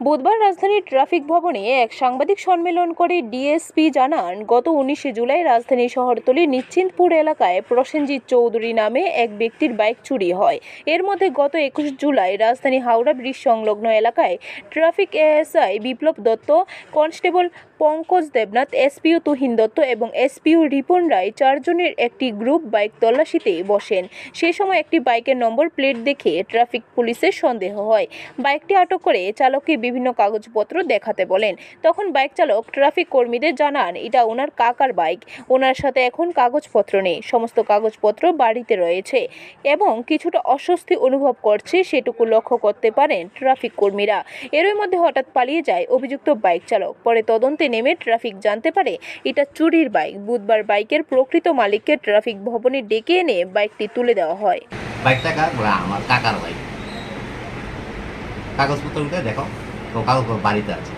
বুধবার রাজধানীর ট্রাফিক ভবনে এক সাংবাদিক সম্মেলন করে ডিএসপি জানান, গত উনিশে জুলাই রাজধানী শহরতলির নিশ্চিন্তপুর এলাকায় প্রসেনজিৎ চৌধুরী নামে এক ব্যক্তির বাইক চুরি হয়। এর মধ্যে গত একুশ জুলাই রাজধানী হাওড়া ব্রিজ সংলগ্ন এলাকায় traffic ASI Biplab Datta, constable Pankaj Debnath, SPO Tuhin Datta এবং এসপিও রিপন রায় চারজনের একটি গ্রুপ বাইক তল্লাশিতে বসেন। সে সময় একটি বাইকের নম্বর প্লেট দেখে ট্রাফিক পুলিশের সন্দেহ হয়। বাইকটি আটক করে চালককে বিভিন্ন কাগজপত্র দেখাতে বলেন। তখন বাইক চালক ট্রাফিক কর্মীদের জানান, এটা ওনার কাকার বাইক। ওনার সাথে এখন কাগজপত্র নেই। সমস্ত কাগজপত্র বাড়িতে রয়েছে এবং কিছুটা অস্বস্তি অনুভব করছে সেটুকু লক্ষ্য করতে পারেন ট্রাফিক কর্মীরা। এরই মধ্যে হঠাৎ পালিয়ে যায় অভিযুক্ত বাইক চালক। পরে তদন্তে নেমে ট্রাফিক জানতে পারে। এটা চুরির বাইক। বুধবার বাইকের প্রকৃত মালিককে ট্রাফিক ভবনে ডেকে এনে বাইকটি তুলে দেওয়া হয়। বাইকটা আমার কাকার বাইক। কাগজপত্র দেখো কাগজ বাড়িতে আছে।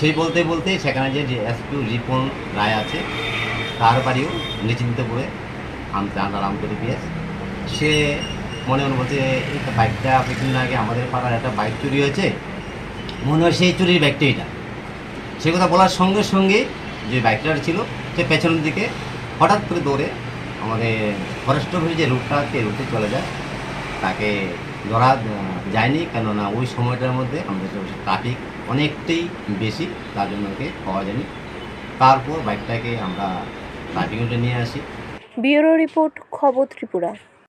সেই বলতে বলতে সেখানে যে এসপি রিপন রায় আছে, তার বাড়িও নিশ্চিন্তপুরে আমতে আন্ডার আমতলি পিএস সে মনে মনে বলছে বাইকটা কিছুদিন আগে আমাদের পাড়ার একটা বাইক চুরি হয়েছে? মনে হয় সেই চুরির বাইকটা এটা। সে কথা বলার সঙ্গে সঙ্গে যে বাইকটা ছিল, সে পেছনের দিকে হঠাৎ করে দৌড়ে আমাদের ফরেস্ট অফিস যে রুটটা আছে রুটে চলে যায়। তাকে ধরা যায়নি, কেননা ওই সময়টার মধ্যে আমাদের ট্রাফিক অনেকটাই বেশি, তার জন্য ওকে পাওয়া যায়নি। তারপর বাইকটাকে আমরা ট্রাফিক নিয়ে আসি। ব্যুরো রিপোর্ট, খবর ত্রিপুরা।